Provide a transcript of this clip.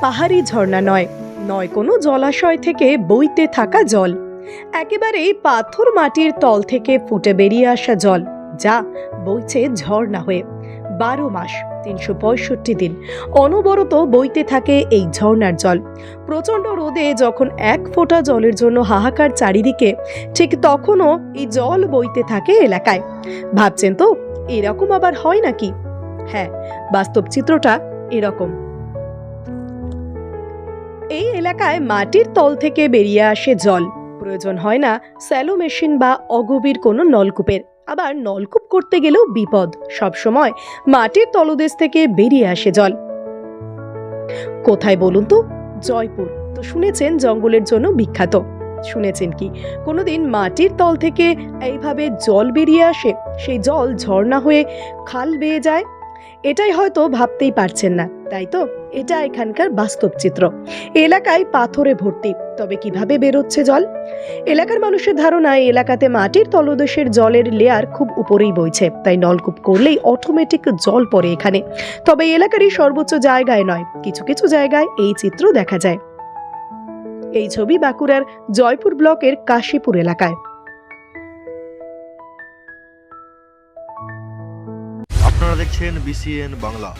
পাহাড়ি ঝর্ণা নয় নয় কোনো জলাশয় থেকে বইতে থাকা জল। একেবারেই পাথর মাটির তল থেকে ফুটে বেরিয়ে আসা জল, যা বইছে ঝর্ণা হয়ে। বারো মাস, তিনশো পঁয়ষট্টি দিন, অনবরত বইতে থাকে এই ঝর্ণার জল। প্রচণ্ড রোদে যখন এক ফোঁটা জলের জন্য হাহাকার চারিদিকে, ঠিক তখনও এই জল বইতে থাকে এলাকায়। ভাবছেন তো, এরকম আবার হয় নাকি? হ্যাঁ বাস্তব চিত্রটা এরকম। এলাকায় মাটির তল থেকে বেরিয়ে আসে জল। প্রয়োজন হয় না স্যালো মেশিন বা অগভীর কোনো নলকূপের। আবার নলকূপ করতে গেলেও বিপদ। সবসময় মাটির তলদেশ থেকে বেরিয়ে আসে জল। কোথায় বলুন তো? জয়পুর। তো শুনেছেন জঙ্গলের জন্য বিখ্যাত। শুনেছেন কি? কোনোদিন মাটির তল থেকে এইভাবে জল বেরিয়ে আসে, সেই জল ঝর্ণা হয়ে খাল বেয়ে যায় এটাই হয়তো ভাবতেই পারছেন না, তাই তো? এটা এখানকার বাস্তব চিত্র। এলাকায় পাথরে ভর্তি, তবে কীভাবে বেরোচ্ছে জল? এলাকার মানুষের ধারণা এলাকাতে মাটির তলদেশের জলের লেয়ার খুব উপরেই বইছে, তাই নলকূপ করলেই অটোমেটিক জল পড়ে এখানে। তবে এলাকারই সর্বোচ্চ জায়গায় নয়, কিছু কিছু জায়গায় এই চিত্র দেখা যায়। এই ছবি বাঁকুড়ার জয়পুর ব্লকের কাশীপুর এলাকায়। আপনারা দেখছেন বিসিএন বাংলা।